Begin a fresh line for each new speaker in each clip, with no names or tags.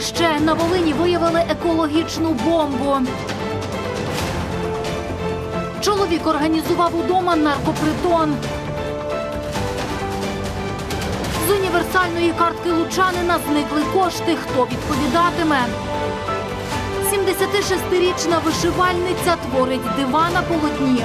Сміттєзвалище на Волині виявили екологічну бомбу. Чоловік організував удома наркопритон. З універсальної картки лучанина зникли кошти. Хто відповідатиме? 76-річна вишивальниця творить дива на полотні.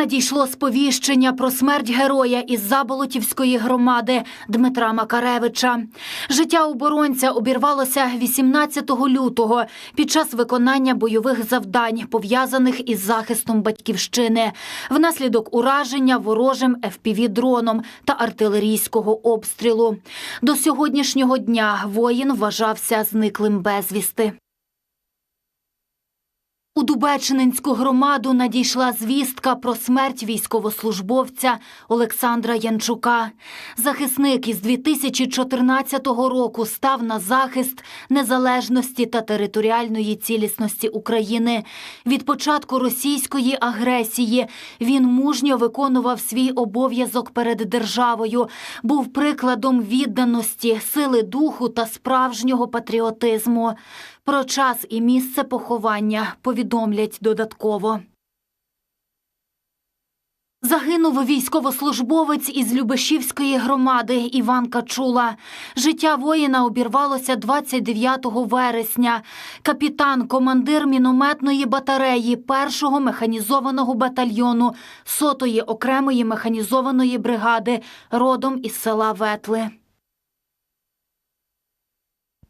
Надійшло сповіщення про смерть героя із Заболотівської громади Дмитра Макаревича. Життя оборонця обірвалося 18 лютого під час виконання бойових завдань, пов'язаних із захистом батьківщини, внаслідок ураження ворожим ФПВ-дроном та артилерійського обстрілу. До сьогоднішнього дня воїн вважався зниклим безвісти. У Дубечнинську громаду надійшла звістка про смерть військовослужбовця Олександра Янчука. Захисник із 2014 року став на захист незалежності та територіальної цілісності України. Від початку російської агресії він мужньо виконував свій обов'язок перед державою, був прикладом відданості, сили духу та справжнього патріотизму. Про час і місце поховання повідомлять додатково. Загинув військовослужбовець із Любешівської громади Іван Качула. Життя воїна обірвалося 29 вересня. Капітан, командир мінометної батареї першого механізованого батальйону сотої окремої механізованої бригади, родом із села Ветли.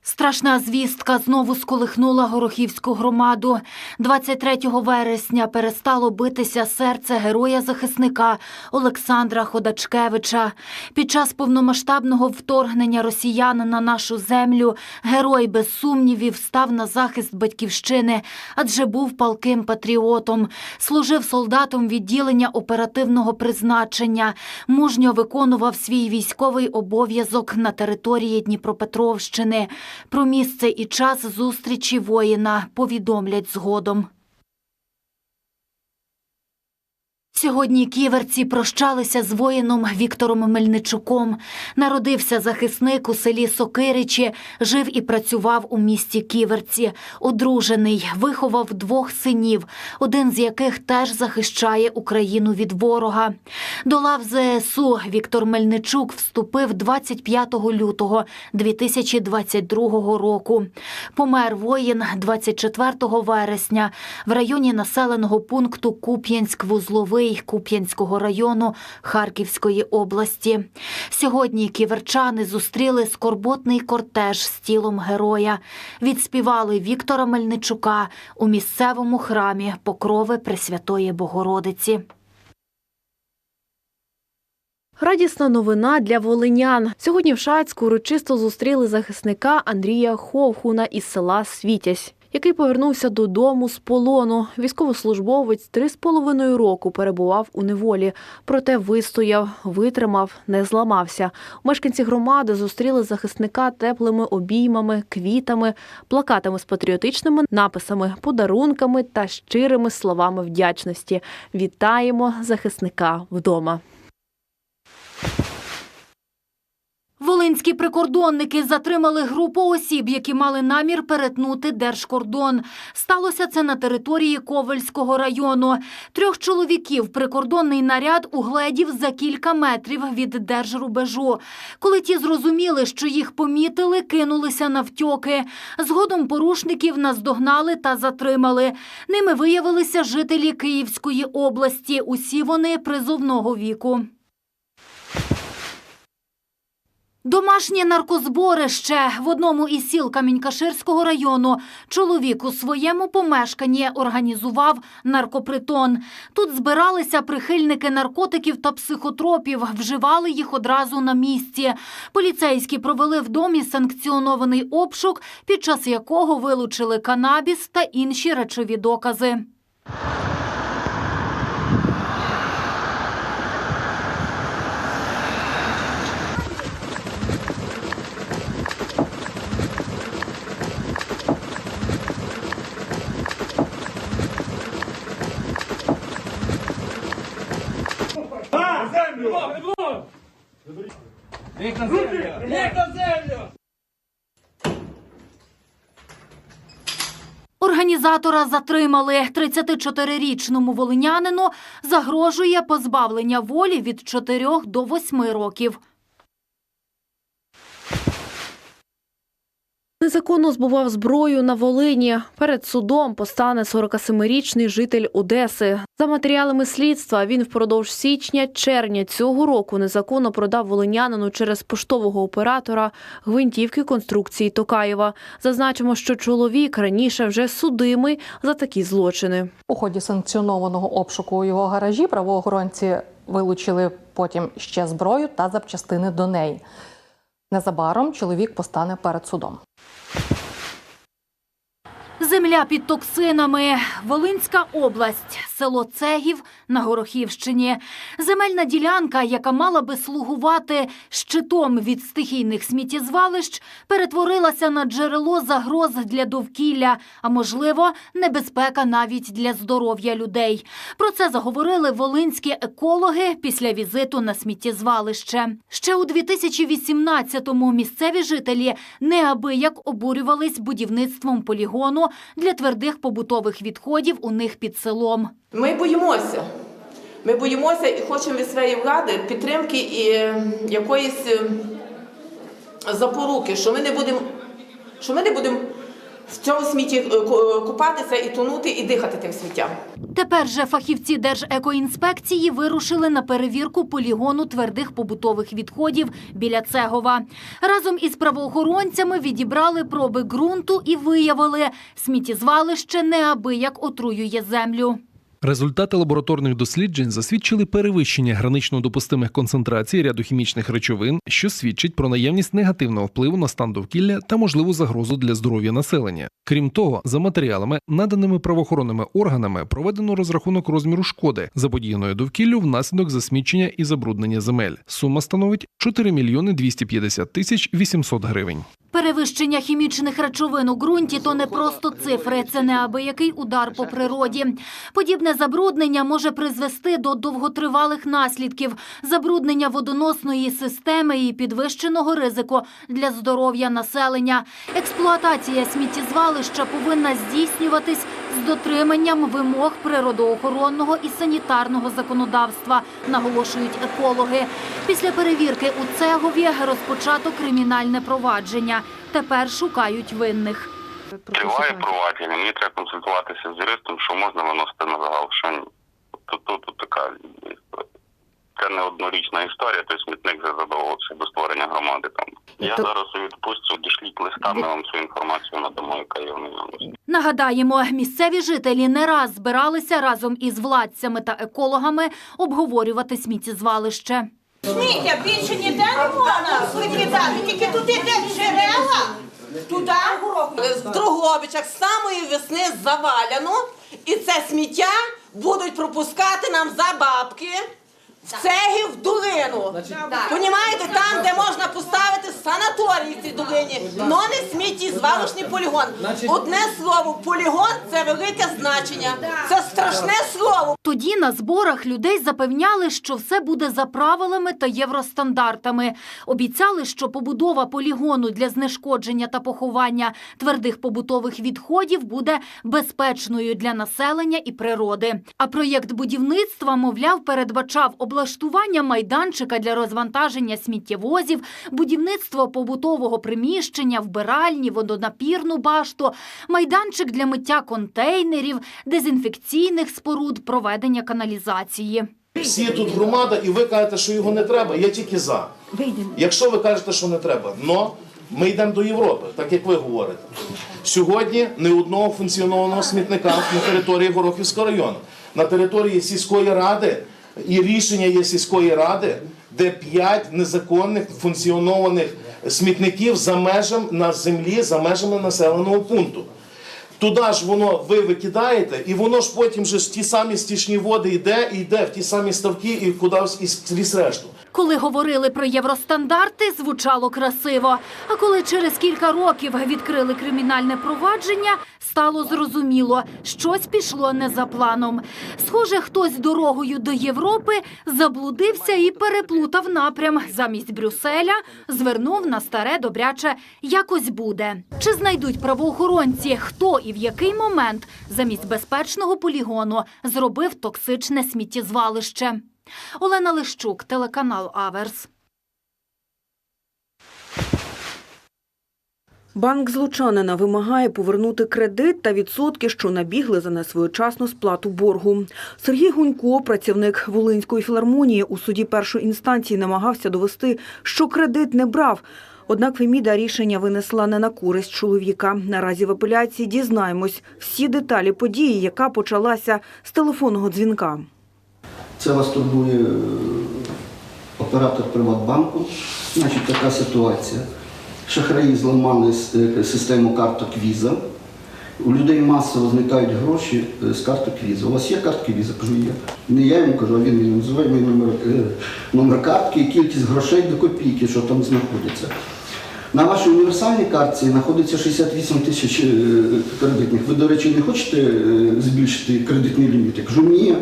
Страшна звістка знову сколихнула Горохівську громаду. 23 вересня перестало битися серце героя-захисника Олександра Ходачкевича. Під час повномасштабного вторгнення росіян на нашу землю герой без сумнівів став на захист батьківщини, адже був палким патріотом. Служив солдатом відділення оперативного призначення, мужньо виконував свій військовий обов'язок на території Дніпропетровщини. Про місце і час зустрічі воїна повідомлять згодом. Сьогодні ківерці прощалися з воїном Віктором Мельничуком. Народився захисник у селі Сокиричі, жив і працював у місті Ківерці. Одружений, виховав двох синів, один з яких теж захищає Україну від ворога. До лав ЗСУ Віктор Мельничук вступив 25 лютого 2022 року. Помер воїн 24 вересня в районі населеного пункту Куп'янськ-Вузловий Куп'янського району Харківської області. Сьогодні ківерчани зустріли скорботний кортеж з тілом героя. Відспівали Віктора Мельничука у місцевому храмі Покрови Пресвятої Богородиці.
Радісна новина для волинян. Сьогодні в Шацьку урочисто зустріли захисника Андрія Ховхуна із села Світязь, який повернувся додому з полону. Військовослужбовець три з половиною року перебував у неволі, проте вистояв, витримав, не зламався. Мешканці громади зустріли захисника теплими обіймами, квітами, плакатами з патріотичними написами, подарунками та щирими словами вдячності. Вітаємо захисника вдома.
Волинські прикордонники затримали групу осіб, які мали намір перетнути держкордон. Сталося це на території Ковельського району. Трьох чоловіків прикордонний наряд угледів за кілька метрів від держрубежу. Коли ті зрозуміли, що їх помітили, кинулися навтьоки. Згодом порушників наздогнали та затримали. Ними виявилися жителі Київської області. Усі вони призовного віку. Домашнє наркозборище в одному із сіл Камінькаширського району чоловік у своєму помешканні організував наркопритон. Тут збиралися прихильники наркотиків та психотропів, вживали їх одразу на місці. Поліцейські провели в домі санкціонований обшук, під час якого вилучили канабіс та інші речові докази.
Їх на землю! Їх на землю!
Організатора затримали 34-річному волинянину загрожує позбавлення волі від 4 до 8 років.
Незаконно збував зброю на Волині. Перед судом постане 47-річний житель Одеси. За матеріалами слідства він впродовж січня-червня цього року незаконно продав волинянину через поштового оператора гвинтівки конструкції Токаєва. Зазначимо, що чоловік раніше вже судимий за такі злочини.
У ході санкціонованого обшуку у його гаражі правоохоронці вилучили потім ще зброю та запчастини до неї. Незабаром чоловік постане перед судом.
Земля під токсинами. Волинська область, село Цегів на Горохівщині. Земельна ділянка, яка мала би слугувати щитом від стихійних сміттєзвалищ, перетворилася на джерело загроз для довкілля, а можливо, небезпека навіть для здоров'я людей. Про це заговорили волинські екологи після візиту на сміттєзвалище. Ще у 2018-му місцеві жителі неабияк обурювались будівництвом полігону для твердих побутових відходів у них під селом.
Ми боїмося. Ми боїмося і хочемо від своєї влади підтримки і е, якоїсь е, запоруки, що ми не будемо, що ми не будемо в цьому смітті е, е, купатися і тонути, і дихати тим сміттям.
Тепер же фахівці Держекоінспекції вирушили на перевірку полігону твердих побутових відходів біля Цегова. Разом із правоохоронцями відібрали проби ґрунту і виявили, сміттєзвалище неабияк отруює землю.
Результати лабораторних досліджень засвідчили перевищення гранично допустимих концентрацій ряду хімічних речовин, що свідчить про наявність негативного впливу на стан довкілля та можливу загрозу для здоров'я населення. Крім того, за матеріалами, наданими правоохоронними органами, проведено розрахунок розміру шкоди, заподіяної довкіллю внаслідок засмічення і забруднення земель. Сума становить 4 мільйони 250 тисяч 800 гривень.
Перевищення хімічних речовин у ґрунті – то не просто цифри, це неабиякий удар по природі. Подібне забруднення може призвести до довготривалих наслідків – забруднення водоносної системи і підвищеного ризику для здоров'я населення. Експлуатація сміттєзвалища повинна здійснюватись з дотриманням вимог природоохоронного і санітарного законодавства, наголошують екологи. Після перевірки у Цегові розпочато кримінальне провадження. Тепер шукають винних.
Триває провадження, мені треба консультуватися з юристом, що можна виносити на загал, що ні. Тут, тут, тут така. Це не однорічна історія, той смітник вже до створення громади там. Я зараз у відпустці, дішліть листами вам цю інформацію надамо, яка є в наявності.
Нагадаємо, місцеві жителі не раз збиралися разом із владцями та екологами обговорювати сміттєзвалище.
Сміття більше ніде не можна викидати, тільки туди, де джерела, туди.
В Дрогобичах з самої весни заваляно, і це сміття будуть пропускати нам за бабки. В цегі в долину. Понімаєте, там, де можна поставити санаторій в цій долині, но не смітті звалищний полігон. Одне слово, полігон це велике значення. Це страшне слово.
Тоді на зборах людей запевняли, що все буде за правилами та євростандартами. Обіцяли, що побудова полігону для знешкодження та поховання твердих побутових відходів буде безпечною для населення і природи. А проєкт будівництва, мовляв, передбачав облаштування майданчика для розвантаження сміттєвозів, будівництво побутового приміщення, вбиральні, водонапірну башту, майданчик для миття контейнерів, дезінфекційних споруд, проведення каналізації.
Всі тут громада, і ви кажете, що його не треба. Я тільки за. Якщо ви кажете, що не треба, но ми йдемо до Європи, так як ви говорите. Сьогодні не одного функціонованого смітника на території Горохівського району. На території сільської ради і рішення є сільської ради, де п'ять незаконних функціонованих смітників за межами на землі, за межами населеного пункту. Туди ж воно ви викидаєте, і воно ж потім же в ті самі стічні води йде і йде в ті самі ставки і кудись і скрізь решту.
Коли говорили про євростандарти, звучало красиво. А коли через кілька років відкрили кримінальне провадження, стало зрозуміло, щось пішло не за планом. Схоже, хтось дорогою до Європи заблудився і переплутав напрям. Замість Брюсселя звернув на старе добряче якось буде. Чи знайдуть правоохоронці, хто і в який момент замість безпечного полігону зробив токсичне сміттєзвалище? Олена Лищук, телеканал Аверс.
Банк злочанина вимагає повернути кредит та відсотки, що набігли за несвоєчасну сплату боргу. Сергій Гунько, працівник Волинської філармонії, у суді першої інстанції намагався довести, що кредит не брав. Однак Феміда рішення винесла не на користь чоловіка. Наразі в апеляції дізнаємось всі деталі події, яка почалася з телефонного дзвінка.
Це вас турбує е, оператор Приватбанку. Значить, така ситуація. Шахраї зламали е, систему карток Visa. У людей масово зникають гроші е, з карток Visa. У вас є картки Visa? Кажу, є. Не я йому кажу, а він мені називає мій номер, номер картки і кількість грошей до копійки, що там знаходиться. На вашій універсальній картці знаходиться 68 тисяч кредитних. Ви, до речі, не хочете збільшити кредитний ліміт? Я кажу, ні.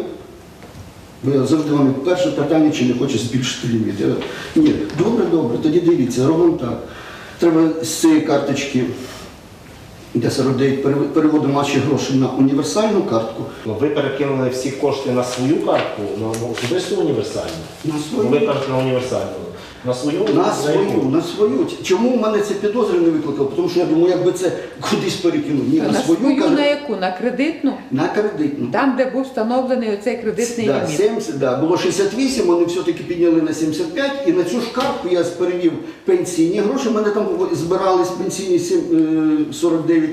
Бо я завжди вам перше питання, чи не хоче збільшити ліміт. Я, ні, добре, добре, тоді дивіться, робимо так. Треба з цієї карточки, де 49, переводимо ваші гроші на універсальну картку.
Ну, Ви перекинули всі кошти на свою картку, на особисту універсальну.
На свою.
Ви кажете на універсальну. На свою
На свою, на свою. Чому в мене це підозри не викликало? Тому що я думаю, якби це кудись перекинув. Ні, на,
На
свою,
свою
кажу,
на яку? На кредитну?
на кредитну.
Там, де був встановлений оцей кредитний
Да,
ліміт.
70, да. Було 68, вони все-таки підняли на 75, і на цю ж картку я перевів пенсійні гроші, в мене там збирались пенсійні сім- е, 49,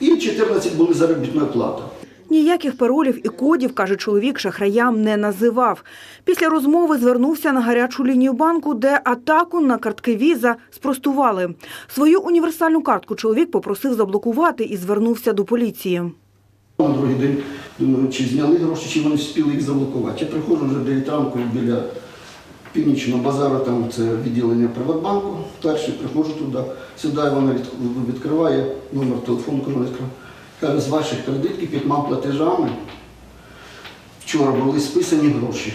і 14 були заробітна плата.
Ніяких паролів і кодів, каже чоловік, шахраям не називав. Після розмови звернувся на гарячу лінію банку, де атаку на картки віза спростували. Свою універсальну картку чоловік попросив заблокувати і звернувся до поліції.
На другий день думаю, чи зняли гроші, чи вони встигли їх заблокувати. Я приходжу вже 9 ранку біля північного базару, там це відділення Приватбанку. Перший приходжу туди, сідаю, вона відкриває номер телефону, кажу, відкриває. Каже, з ваших кредитків п'ятьма платежами вчора були списані гроші.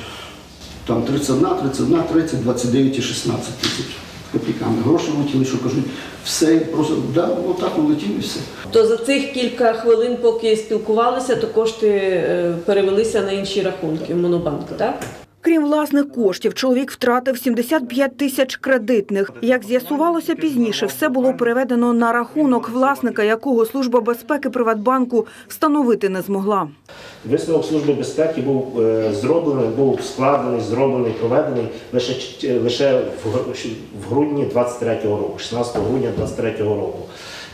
Там 31, 31, 30, 29 і 16 тисяч копійками. Гроші летіли, що кажуть, все, просто да, отак улетіли і все.
То за цих кілька хвилин, поки спілкувалися, то кошти е, перевелися на інші рахунки в Монобанку, так?
Крім власних коштів, чоловік втратив 75 тисяч кредитних. Як з'ясувалося пізніше, все було переведено на рахунок власника, якого Служба безпеки Приватбанку встановити не змогла.
Висновок Служби безпеки був е, зроблений, був складений, зроблений, проведений лише, ч- лише в грудні 23-го року, 16 грудня 23-го року.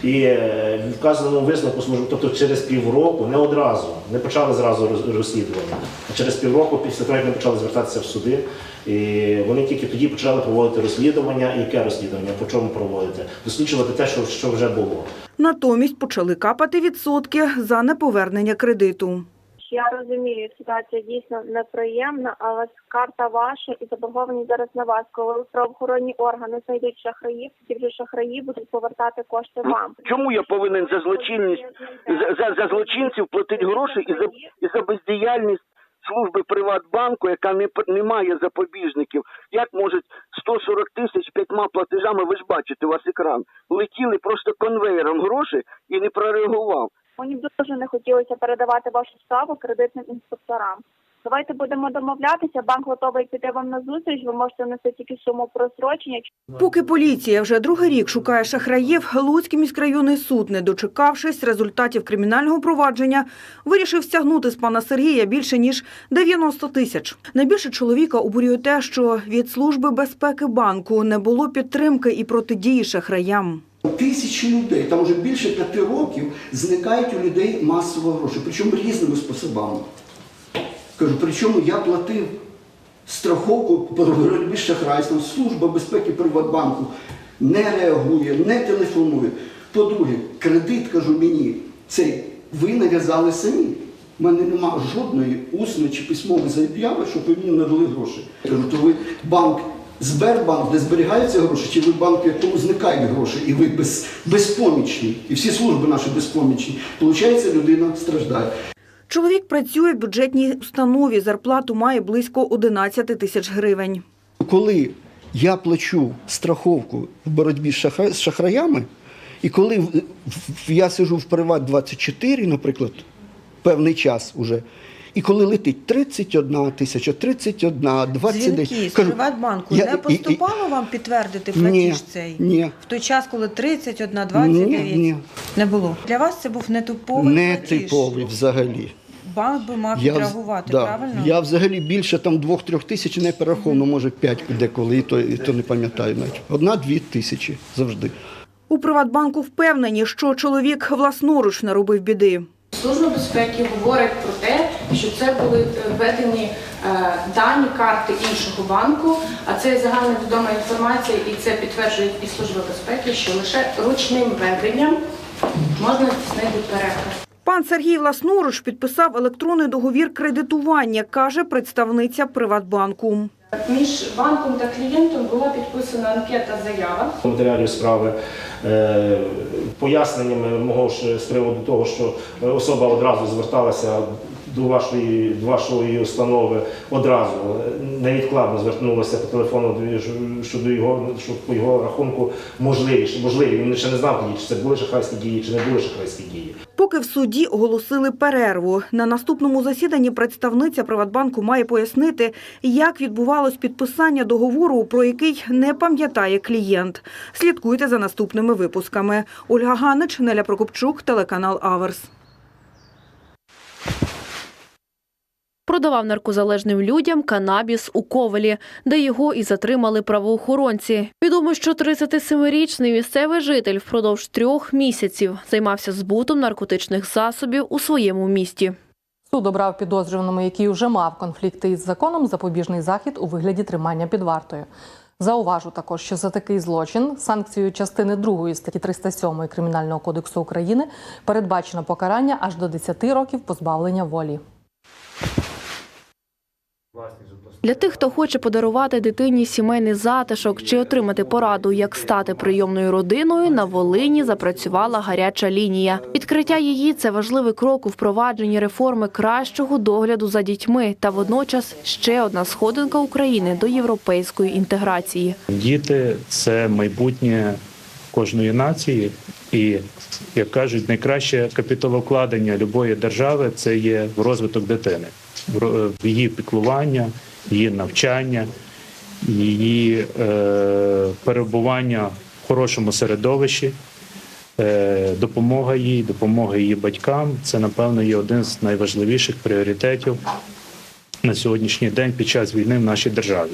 І е, в вказаному висновку тобто через півроку, не одразу, не почали зразу розслідування. А через півроку, після того, як ми почали звертатися в суди, і вони тільки тоді почали проводити розслідування. І яке розслідування? По чому проводити? Досліджувати те, що, що вже було.
Натомість почали капати відсотки за неповернення кредиту.
Я розумію, ситуація дійсно неприємна, але карта ваша і заборгованість зараз на вас. Коли правоохоронні органи знайдуть шахраїв, ті вже шахраї будуть повертати кошти вам.
Чому я повинен за злочинність за, за, за злочинців платити гроші і за і за бездіяльність служби Приватбанку, яка не не має запобіжників? Як можуть 140 тисяч п'ятьма платежами? Ви ж бачите, у вас екран летіли просто конвейером гроші і не прореагував.
Мені б дуже не хотілося передавати вашу справу кредитним інспекторам. Давайте будемо домовлятися. Банк готовий піти вам на зустріч. Ви можете внести тільки суму просрочення.
Поки поліція вже другий рік шукає шахраїв, Луцький міськрайонний суд, не дочекавшись результатів кримінального провадження, вирішив стягнути з пана Сергія більше ніж 90 тисяч. Найбільше чоловіка обурює те, що від служби безпеки банку не було підтримки і протидії шахраям.
Тисячі людей, там вже більше п'яти років зникають у людей масово гроші, причому різними способами. Кажу, причому я платив страховку по боротьбі з шахрайством, служба безпеки Приватбанку не реагує, не телефонує. По-друге, кредит, кажу мені, цей ви нав'язали самі. У мене немає жодної усної чи письмової заяви, щоб ви мені надали гроші. Кажу, то ви банк Сбербанк, де зберігаються гроші, чи ви банк, в якому зникають гроші, і ви без, безпомічні, і всі служби наші безпомічні. Получається, людина страждає.
Чоловік працює в бюджетній установі, зарплату має близько 11 тисяч гривень.
Коли я плачу страховку в боротьбі з шахраями, і коли я сижу в Приват 24, наприклад, певний час уже, і коли летить 31 тисяча, 31, 29.
Дзвінки з Приватбанку
я-
не
і- і-
поступало вам підтвердити
Ні,
платіж цей?
ні.
В той час, коли 31, 29?
Ні, ні.
Не було. Для вас це був нетиповий
Не
платіж.
типовий взагалі.
Банк би мав
Я,
відреагувати,
да,
правильно?
я взагалі більше там 2-3 тисяч не перераховано, може 5 деколи, і то, і то не пам'ятаю навіть. Одна-дві тисячі завжди.
У Приватбанку впевнені, що чоловік власноруч наробив біди.
Служба безпеки говорить про те, що це були введені е, дані карти іншого банку, а це загальновідома інформація, і це підтверджує і служба безпеки, що лише ручним введенням можна здійснити переклад.
Пан Сергій власноруч підписав електронний договір кредитування, каже представниця Приватбанку.
Між банком та клієнтом була підписана анкета заява.
матеріалів справи поясненнями мого ж з приводу того, що особа одразу зверталася до вашої, до вашої установи одразу е, невідкладно звернулася по телефону щодо його, що по його рахунку можливі, можливі. Він ще не знав тоді, чи це були шахрайські дії, чи не були шахрайські дії.
Поки в суді оголосили перерву. На наступному засіданні представниця Приватбанку має пояснити, як відбувалось підписання договору, про який не пам'ятає клієнт. Слідкуйте за наступними випусками. Ольга Ганич, Неля Прокопчук, телеканал Аверс.
Продавав наркозалежним людям канабіс у Ковелі, де його і затримали правоохоронці. Відомо, що 37-річний місцевий житель впродовж трьох місяців займався збутом наркотичних засобів у своєму місті.
Суд обрав підозрюваному, який вже мав конфлікти із законом, запобіжний захід у вигляді тримання під вартою. Зауважу також, що за такий злочин санкцією частини 2 статті 307 Кримінального кодексу України передбачено покарання аж до 10 років позбавлення волі.
Для тих, хто хоче подарувати дитині сімейний затишок чи отримати пораду, як стати прийомною родиною, на Волині запрацювала гаряча лінія. Відкриття її це важливий крок у впровадженні реформи кращого догляду за дітьми та водночас ще одна сходинка України до європейської інтеграції.
Діти це майбутнє кожної нації, і як кажуть, найкраще капіталовкладення любої держави це є розвиток дитини, її піклування, її навчання, її е, перебування в хорошому середовищі. Е, Допомога їй, допомога її батькам це напевно є один з найважливіших пріоритетів на сьогоднішній день під час війни в нашій державі.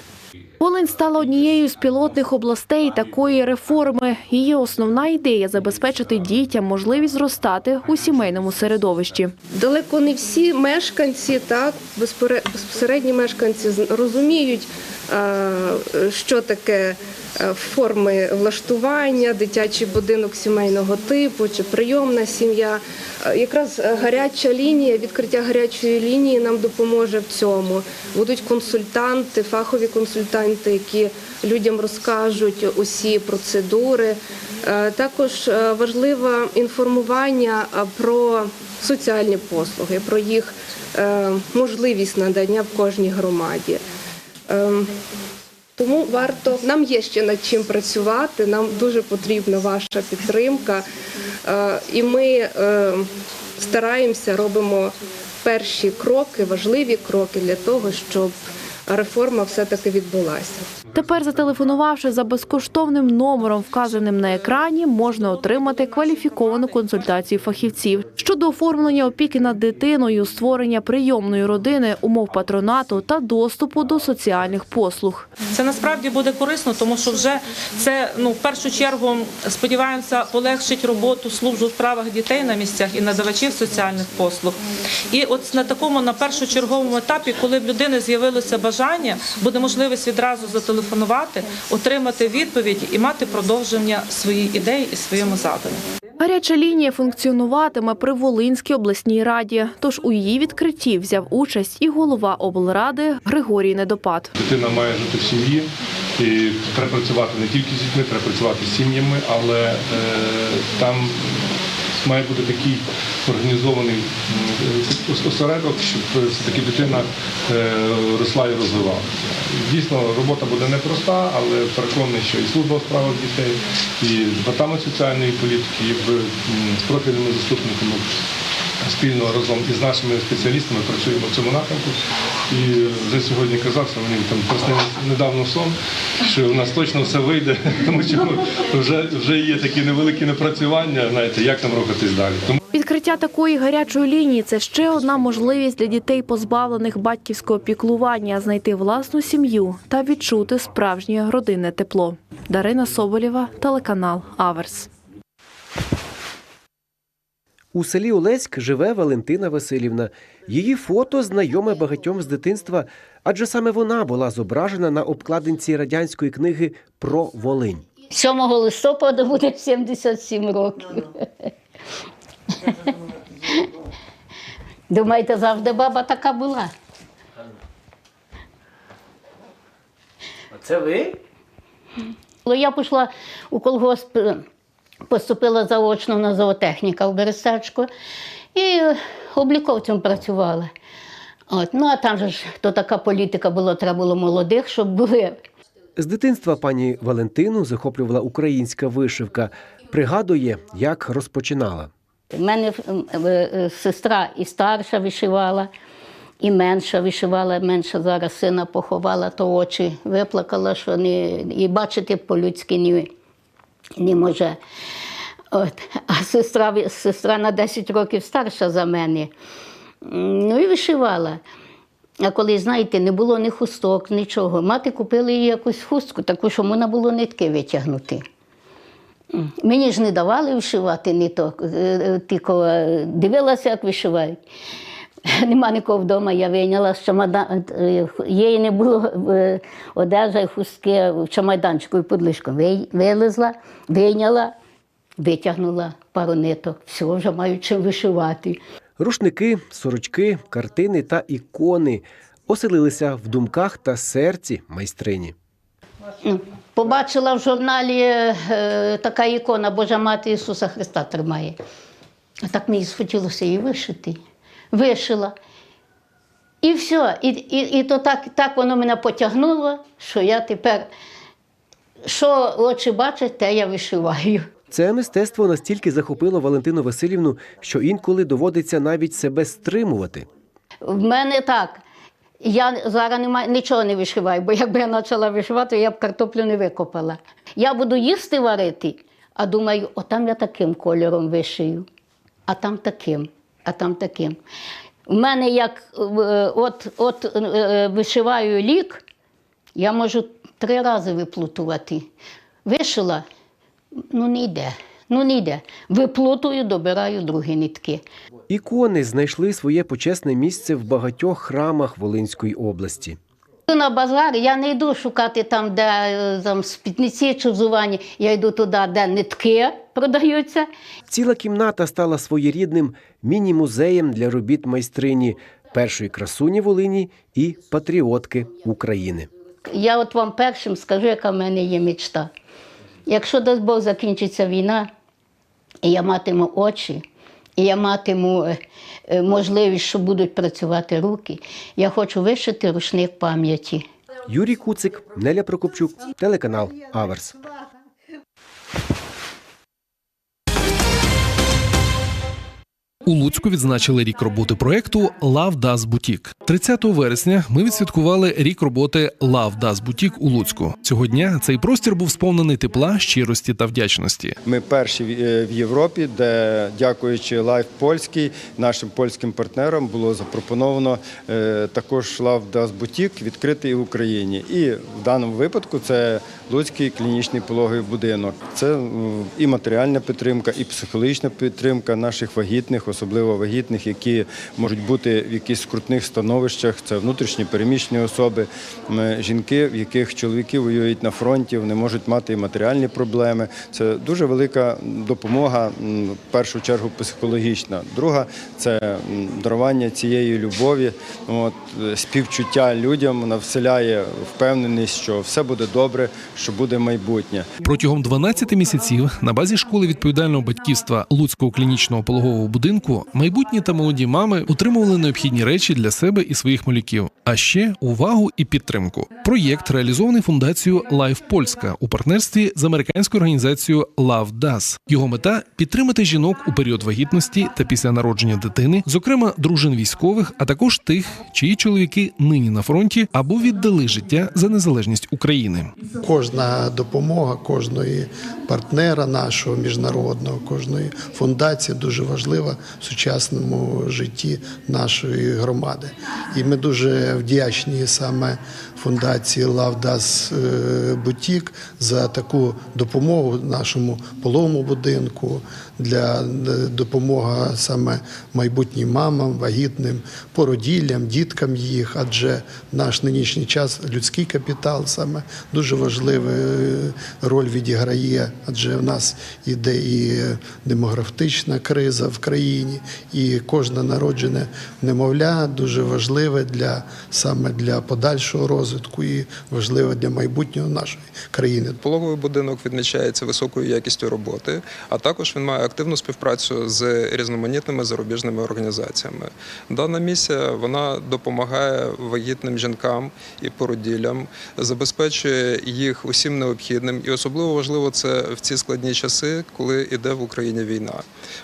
Волинь стала однією з пілотних областей такої реформи. Її основна ідея забезпечити дітям можливість зростати у сімейному середовищі.
Далеко не всі мешканці, так безпосередні мешканці розуміють, е, що таке форми влаштування, дитячий будинок сімейного типу чи прийомна сім'я. Е, Якраз е, гаряча лінія, відкриття гарячої лінії нам допоможе в цьому. Будуть консультанти, фахові консультанти, які людям розкажуть усі процедури. Е, Також е, важливе інформування е, про соціальні послуги, про їх е, можливість надання в кожній громаді. Тому варто нам є ще над чим працювати. Нам дуже потрібна ваша підтримка, Е, і ми е, стараємося, робимо перші кроки, важливі кроки для того, щоб реформа все-таки відбулася.
Тепер, зателефонувавши за безкоштовним номером, вказаним на екрані, можна отримати кваліфіковану консультацію фахівців щодо оформлення опіки над дитиною, створення прийомної родини, умов патронату та доступу до соціальних послуг.
Це насправді буде корисно, тому що вже це ну в першу чергу сподіваємося полегшить роботу служб у справах дітей на місцях і надавачів соціальних послуг. І от на такому на першочерговому етапі, коли в людини з'явилося бажання, буде можливість відразу зателефонувати, отримати відповідь і мати продовження своїй ідеї і своєму задуму.
Гаряча лінія функціонуватиме при Волинській обласній раді. Тож у її відкритті взяв участь і голова облради Григорій Недопад.
Дитина має жити в сім'ї,
І треба працювати не тільки з дітьми, треба працювати з сім'ями, але е, там має бути такий організований осередок, щоб все-таки дитина е, росла і розвивалася. Дійсно, робота буде непроста, але переконаний, що і служба у справах дітей, і департамент соціальної політики, і з профільними заступниками спільно разом із нашими спеціалістами працюємо в цьому напрямку. І вже сьогодні казав, що мені там приснився недавно сон, що у нас точно все вийде, тому що вже, вже є такі невеликі напрацювання, знаєте, як там рухатись далі. Тому
Відкриття такої гарячої лінії це ще одна можливість для дітей, позбавлених батьківського піклування, знайти власну сім'ю та відчути справжнє родинне тепло. Дарина Соболєва, телеканал Аверс.
У селі Олеськ живе Валентина Васильівна. Її фото знайоме багатьом з дитинства, адже саме вона була зображена на обкладинці радянської книги про Волинь.
7 листопада буде 77 років. Думаєте, завжди баба така була?
Це ви?
Я пішла у колгосп, поступила заочно на зоотехніка в Берестечку і обліковцем працювала. От. Ну а там же ж то така політика була, треба було молодих, щоб були.
З дитинства пані Валентину захоплювала українська вишивка. Пригадує, як розпочинала.
У мене е, е, сестра і старша вишивала, і менша вишивала. Менша зараз сина поховала, то очі виплакала, що не, і бачити по-людськи не, не може. От. А сестра, сестра на 10 років старша за мене. Ну і вишивала. А коли, знаєте, не було ні хусток, нічого. Мати купила їй якусь хустку, таку, що можна було нитки витягнути. Мені ж не давали вишивати ні то, е, е, тільки е, дивилася, як вишивають. Нема нікого вдома, я вийняла з чемодан, е, їй не було е, одежа і хустки в чемоданчику і подлишку. Вилезла, вийняла, витягнула пару ниток. Все, вже маю чим вишивати.
Рушники, сорочки, картини та ікони оселилися в думках та серці майстрині.
Побачила в журналі е, така ікона Божа Мати Ісуса Христа тримає. А так мені схотілося її вишити. Вишила. І все. І, і, і то так, так воно мене потягнуло, що я тепер, що очі бачать, те я вишиваю.
Це мистецтво настільки захопило Валентину Васильівну, що інколи доводиться навіть себе стримувати.
В мене так. Я зараз не маю, нічого не вишиваю, бо якби я почала вишивати, я б картоплю не викопала. Я буду їсти варити, а думаю, отам я таким кольором вишию, а там таким, а там таким. У мене як е, от, от е, вишиваю лік, я можу три рази виплутувати. Вишила, ну не йде, ну не йде. Виплутую, добираю другі нитки.
Ікони знайшли своє почесне місце в багатьох храмах Волинської області.
На базар я не йду шукати там, де е, там, спідниці чи взувані. Я йду туди, де нитки продаються.
Ціла кімната стала своєрідним міні-музеєм для робіт майстрині першої красуні Волині і патріотки України.
Я от вам першим скажу, яка в мене є мечта. Якщо дасть Бог закінчиться війна, і я матиму очі, і я матиму е, е, можливість, що будуть працювати руки, я хочу вишити рушник пам'яті.
Юрій Куцик, Неля Прокопчук, телеканал Аверс.
У Луцьку відзначили рік роботи проекту Love Does Boutique. 30 вересня ми відсвяткували рік роботи Love Does Boutique у Луцьку. Цього дня цей простір був сповнений тепла, щирості та вдячності.
Ми перші в- е, Європі, де, дякуючи Лайф Польський, нашим польським партнерам було запропоновано е, також Love Does Boutique відкрити в Україні. І в даному випадку це Луцький клінічний пологовий будинок. Це і матеріальна підтримка, і психологічна підтримка наших вагітних, особливо вагітних, які можуть бути в якихось скрутних становищах. Це внутрішні переміщені особи, жінки, в яких чоловіки воюють на фронті, вони можуть мати і матеріальні проблеми. Це дуже велика допомога, в першу чергу психологічна. Друга це дарування цієї любові, от, е, співчуття людям, вона вселяє впевненість, що все буде добре, що буде майбутнє.
Протягом 12 місяців на базі школи відповідального батьківства Луцького клінічного пологового будинку майбутні та молоді мами отримували необхідні речі для себе і своїх малюків, а ще увагу і підтримку. Проєкт реалізований фундацією Life Польська у партнерстві з американською організацією Love Does. Його мета підтримати жінок у період вагітності та після народження дитини, зокрема дружин військових, а також тих, чиї чоловіки нині на фронті або віддали життя за незалежність України.
Кожна допомога кожної партнера нашого міжнародного, кожної фундації дуже важлива сучасному житті нашої громади. І ми дуже вдячні саме фундації Love Does е, за таку допомогу нашому половому будинку для е, допомоги саме майбутнім мамам, вагітним, породіллям, діткам їх, адже наш нинішній час людський капітал саме дуже важливу роль відіграє, адже в нас іде і демографічна криза в країні, і кожне народжене немовля дуже важливе для саме для подальшого розвитку і важливе для майбутнього нашої країни.
Пологовий будинок відмічається високою якістю роботи, а також він має активну співпрацю з різноманітними зарубіжними організаціями. Дана місія вона допомагає вагітним жінкам і породіллям, забезпечує їх усім необхідним, і особливо важливо це в ці складні часи, коли іде в Україні війна.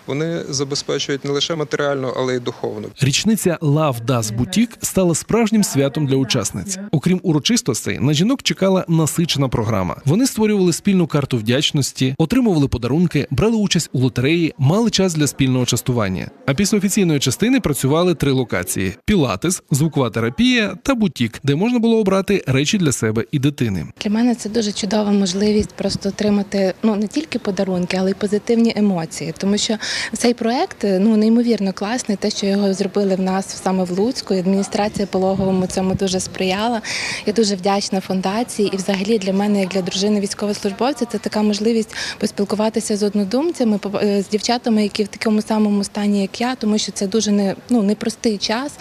Вони забезпечують не лише матеріально, але й духовно.
Річниця Love Does Boutique стала справжнім святом для учасниць. Окрім урочистостей, на жінок чекала насичена програма. Вони створювали спільну карту вдячності, отримували подарунки, брали участь у лотереї, мали час для спільного частування. А після офіційної частини працювали три локації: пілатес, звукова терапія та бутік, де можна було обрати речі для себе і дитини.
Для мене це дуже чудова можливість просто отримати ну не тільки подарунки, але й позитивні емоції. Тому що цей проект ну неймовірно класний. Те, що його зробили в нас саме в Луцьку, і адміністрація пологовому цьому дуже сприяла. Я дуже вдячна фундації. І, взагалі, для мене, як для дружини військовослужбовця, це така можливість поспілкуватися з однодумцями, е, з дівчатами, які в такому самому стані, як я, тому що це дуже не ну непростий час,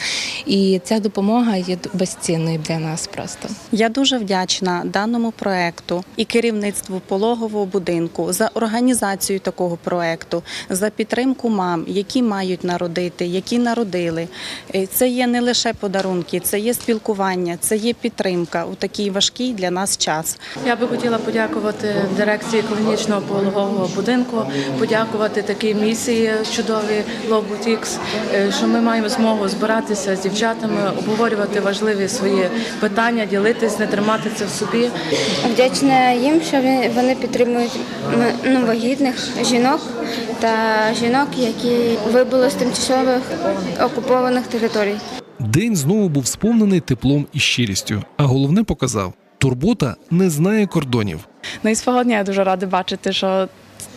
і ця допомога є безцінною для нас просто.
Я дуже вдячна даному проекту і керівництву пологового будинку за організацію такого проекту, за підтримку мам, які мають народити, які народили. Е, Це є не лише подарунки, це є спілкування, це є підтримка у такий важкий для нас час.
Я би хотіла подякувати дирекції клінічного пологового будинку, подякувати такій місії чудовій Love Boutiques, е, що ми маємо змогу збиратися з дівчатами, обговорювати важливі свої питання, ділитись, не тримати це в собі.
Вдячна їм, що вони підтримують ну, вагітних жінок та жінок, які вибули з тимчасових окупованих територій.
День знову був сповнений теплом і щирістю, а головне показав: турбота не знає кордонів.
Ну i spochodnie я дуже рада бачити, що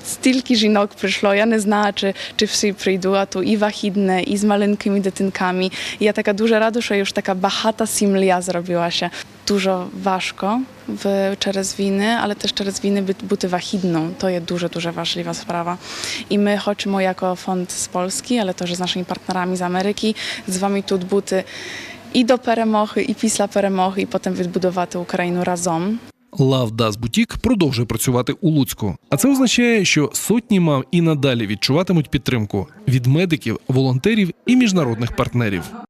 стільки жінок прийшло. Я не знаю, чи, чи всі прийду, а тут і вагітне, і з маленькими дитинками. І я така дуже рада, що już така багата сім'я зробилася. Дуже важко в, через війни, але теж через війни бути, бути вагітną. To jest дуже, дуже важлива sprawa. I my хочемо, jako fond z Polski, ale też z naszymi partnerami z Ameryki, з вами тут бути і до перемоги, і після перемоги, і потім відбудувати Україну разом.
Does Boutique продовжує працювати у Луцьку. А це означає, що сотні мам і надалі відчуватимуть підтримку від медиків, волонтерів і міжнародних партнерів.